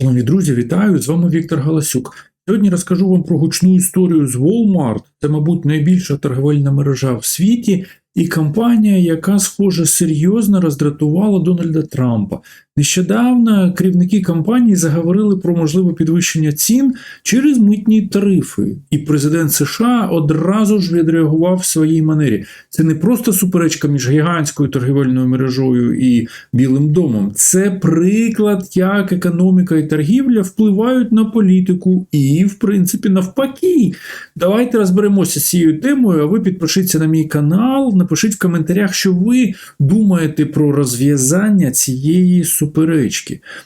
Шановні друзі, вітаю! З вами Віктор Галасюк. Сьогодні розкажу вам про гучну історію з Walmart. Це, мабуть, найбільша торговельна мережа в світі, і компанія, яка, схоже, серйозно роздратувала Дональда Трампа. Нещодавно керівники компанії заговорили про можливе підвищення цін через митні тарифи, і президент США одразу ж відреагував в своїй манері. Це не просто суперечка між гігантською торгівельною мережою і Білим домом, це приклад, як економіка і торгівля впливають на політику і, в принципі, навпаки. Давайте розберемося з цією темою. А ви підпишіться на мій канал, напишіть в коментарях, що ви думаєте про розв'язання цієї суперечки.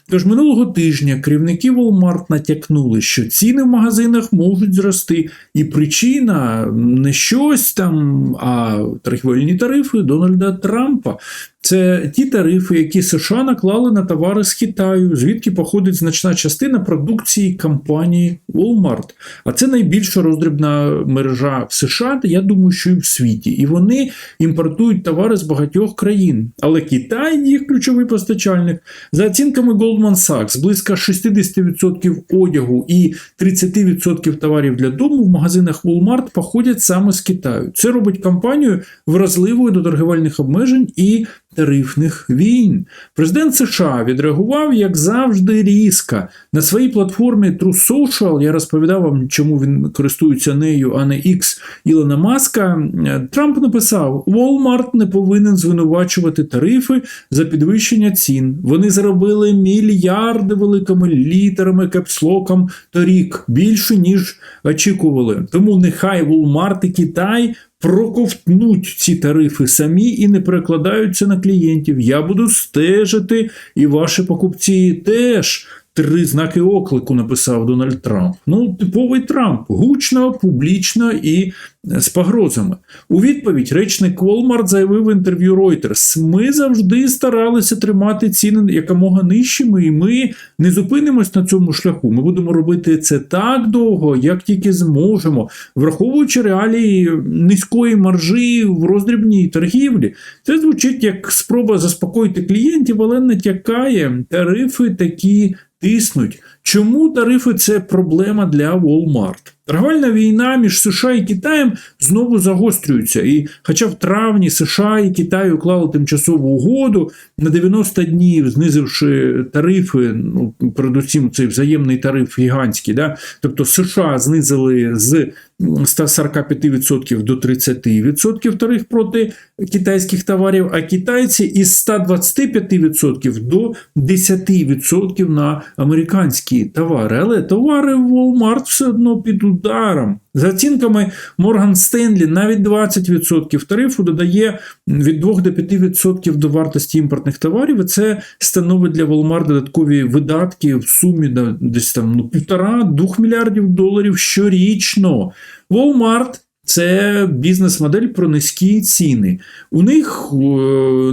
Тож минулого тижня керівники Walmart натякнули, що ціни в магазинах можуть зрости, і причина не щось там, а торгівельні тарифи Дональда Трампа. Це ті тарифи, які США наклали на товари з Китаю, звідки походить значна частина продукції компанії Walmart. А це найбільша роздрібна мережа в США, я думаю, що і в світі. І вони імпортують товари з багатьох країн. Але Китай, їх ключовий постачальник, за оцінками Goldman Sachs, близько 60% одягу і 30% товарів для дому в магазинах Walmart походять саме з Китаю. Це робить компанію вразливою до торгівельних обмежень і тарифних війн. Президент США відреагував, як завжди, різко. На своїй платформі True Social, я розповідав вам, чому він користується нею, а не X Ілона Маска. Трамп написав: Walmart не повинен звинувачувати тарифи за підвищення цін. Вони заробили мільярди великими літерами, кепслоком торік, більше ніж очікували. Тому нехай Walmart і Китай проковтнуть ці тарифи самі і не перекладаються на клієнтів. Я буду стежити, і ваші покупці теж. Три знаки оклику написав Дональд Трамп. Ну, типовий Трамп, гучно, публічно і з погрозами. У відповідь речник Walmart заявив в інтерв'ю Reuters, ми завжди старалися тримати ціни якомога нижчими, і ми не зупинимось на цьому шляху. Ми будемо робити це так довго, як тільки зможемо, враховуючи реалії низької маржі в роздрібній торгівлі. Це звучить як спроба заспокоїти клієнтів, але натякає тарифи такі тиснуть. Чому тарифи це проблема для Walmart? Торговельна війна між США і Китаєм знову загострюється. І хоча в травні США і Китай уклали тимчасову угоду на 90 днів, знизивши тарифи, ну передусім цей взаємний тариф гігантський, да? тобто США знизили з 145% до 30% тариф проти китайських товарів, а китайці із 125% до 10% на американські товари. Але товари в Walmart все одно під ударом. За оцінками Морган Стенлі, навіть 20% тарифу додає від 2 до 5% до вартості імпортних товарів. І це становить для Walmart додаткові видатки в сумі десь там ну, 1,5-2 мільярдів доларів щорічно. Walmart це бізнес-модель про низькі ціни. У них е,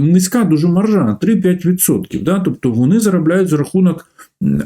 низька дуже маржа 3-5%. Да? Тобто вони заробляють за рахунок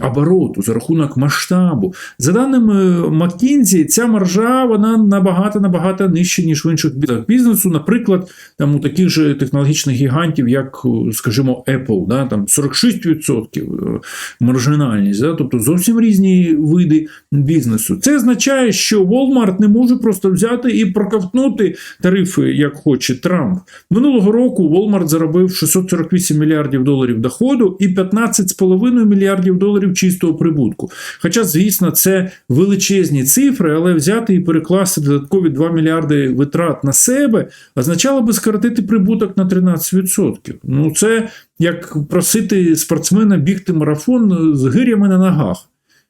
обороту, за рахунок масштабу. За даними McKinsey, ця маржа вона набагато набагато нижча, ніж в інших бітах бізнесу. Наприклад, там у таких же технологічних гігантів, як, скажімо, Apple, да, там 46% маржинальність, да, тобто зовсім різні види бізнесу. Це означає, що Walmart не може просто взяти і проковтнути тарифи, як хоче Трамп. Минулого року Walmart заробив 648 мільярдів доларів доходу і 15,5 мільярдів доларів доларів чистого прибутку. Хоча, звісно, це величезні цифри, але взяти і перекласти додаткові 2 мільярди витрат на себе означало би скоротити прибуток на 13%. Ну, це як просити спортсмена бігти марафон з гирями на ногах.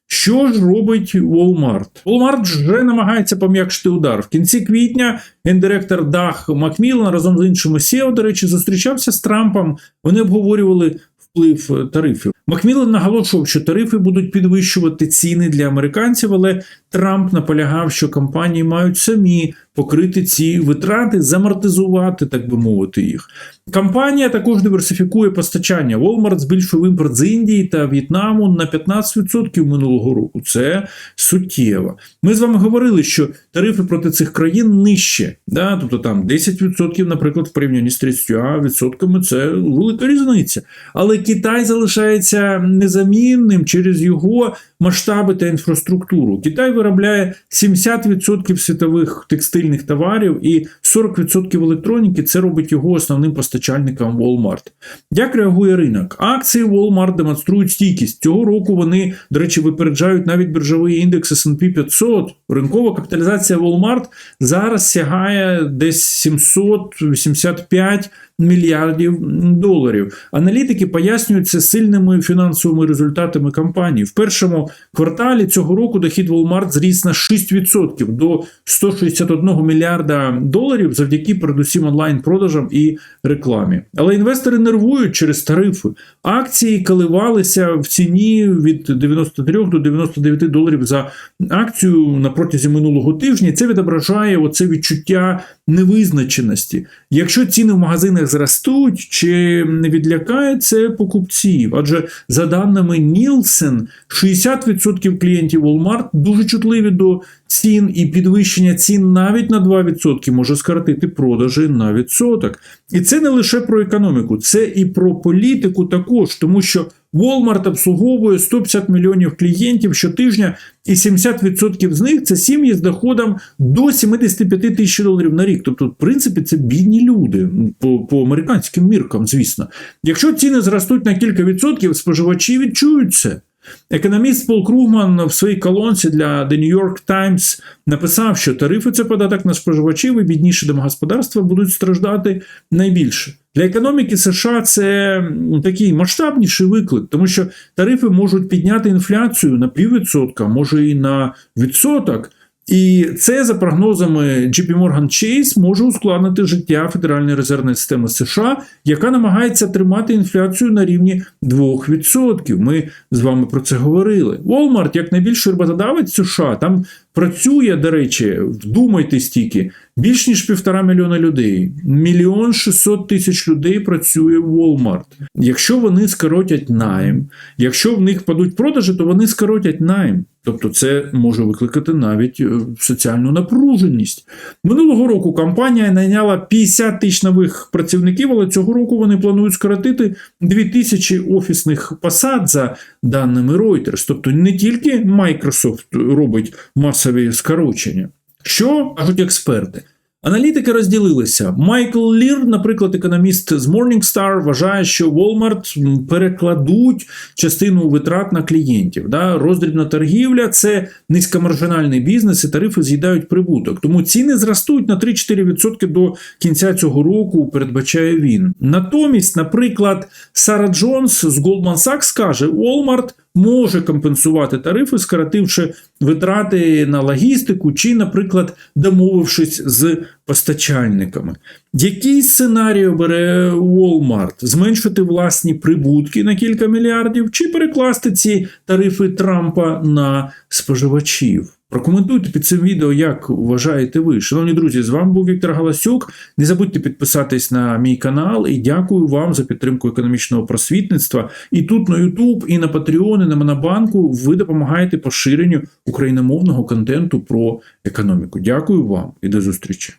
Що ж робить Walmart? Walmart вже намагається пом'якшити удар. В кінці квітня гендиректор Дах Макміллан разом з іншими SEO, до речі, зустрічався з Трампом. Вони обговорювали вплив тарифів. Макміллен наголошував, що тарифи будуть підвищувати ціни для американців, але Трамп наполягав, що компанії мають самі покрити ці витрати, замортизувати, так би мовити, їх. Компанія також диверсифікує постачання. Walmart збільшив імпорт з Індії та В'єтнаму на 15% минулого року. Це суттєво. Ми з вами говорили, що тарифи проти цих країн нижче. Да? Тобто там 10%, наприклад, в порівнянні з 30 відсотками це велика різниця. Але Китай залишається незамінним через його масштаби та інфраструктуру. Китай виробляє 70% світових текстильних товарів і 40% електроніки. Це робить його основним постачальником Walmart. Як реагує ринок? Акції Walmart демонструють стійкість. Цього року вони, до речі, випереджають навіть біржовий індекс S&P 500. Ринкова капіталізація Walmart зараз сягає десь 785 мільярдів доларів. Аналітики пояснюють це сильними фінансовими результатами компанії. В першому кварталі цього року дохід Walmart зріс на 6% до 161 мільярда доларів завдяки передусім онлайн-продажам і рекламі. Але інвестори нервують через тарифи. Акції коливалися в ціні від 93 до 99 доларів за акцію на протязі минулого тижня. Це відображає оце відчуття невизначеності. Якщо ціни в магазинах зростуть, чи не відлякає це покупців? Адже за даними Нілсен, 60% клієнтів Walmart дуже чутливі до цін, і підвищення цін навіть на 2% може скоротити продажі на відсоток. І це не лише про економіку, це і про політику також, тому що Walmart обслуговує 150 мільйонів клієнтів щотижня, і 70% з них це сім'ї з доходом до 75 тисяч доларів на рік. Тобто, в принципі, це бідні люди по, по американським міркам, звісно. Якщо ціни зростуть на кілька відсотків, споживачі відчують це. Економіст Пол Кругман в своїй колонці для The New York Times написав, що тарифи це податок на споживачів і бідніші домогосподарства будуть страждати найбільше. Для економіки США це такий масштабніший виклик, тому що тарифи можуть підняти інфляцію на піввідсотка, може і на відсоток. І це, за прогнозами JP Morgan Chase, може ускладнити життя Федеральної резервної системи США, яка намагається тримати інфляцію на рівні 2%. Ми з вами про це говорили. Walmart, як найбільший роботодавець США, там працює, до речі, вдумайтесь тільки, більш ніж півтора мільйона людей. Мільйон шістсот тисяч людей працює в Walmart. Якщо вони скоротять найм, якщо в них падуть продажі, то вони скоротять найм. Тобто це може викликати навіть е, соціальну напруженість. Минулого року компанія найняла 50 тисяч нових працівників, але цього року вони планують скоротити 2 тисячі офісних посад за даними Reuters. Тобто не тільки Microsoft робить масові скорочення. Що кажуть експерти? Аналітики розділилися. Майкл Лір, наприклад, економіст з Morningstar, вважає, що Walmart перекладуть частину витрат на клієнтів. Да? Роздрібна торгівля це низькомаржинальний бізнес, і тарифи з'їдають прибуток. Тому ціни зростуть на 3-4% до кінця цього року, передбачає він. Натомість, наприклад, Сара Джонс з Goldman Sachs каже, Walmart може компенсувати тарифи, скоротивши витрати на логістику, чи, наприклад, домовившись з постачальниками. Який сценарій обере Walmart? Зменшити власні прибутки на кілька мільярдів, чи перекласти ці тарифи Трампа на споживачів? Прокоментуйте під цим відео, як вважаєте ви. Шановні друзі, з вами був Віктор Галасюк. Не забудьте підписатись на мій канал і дякую вам за підтримку економічного просвітництва. І тут на YouTube, і на Patreon, і на Монобанку ви допомагаєте поширенню україномовного контенту про економіку. Дякую вам і до зустрічі.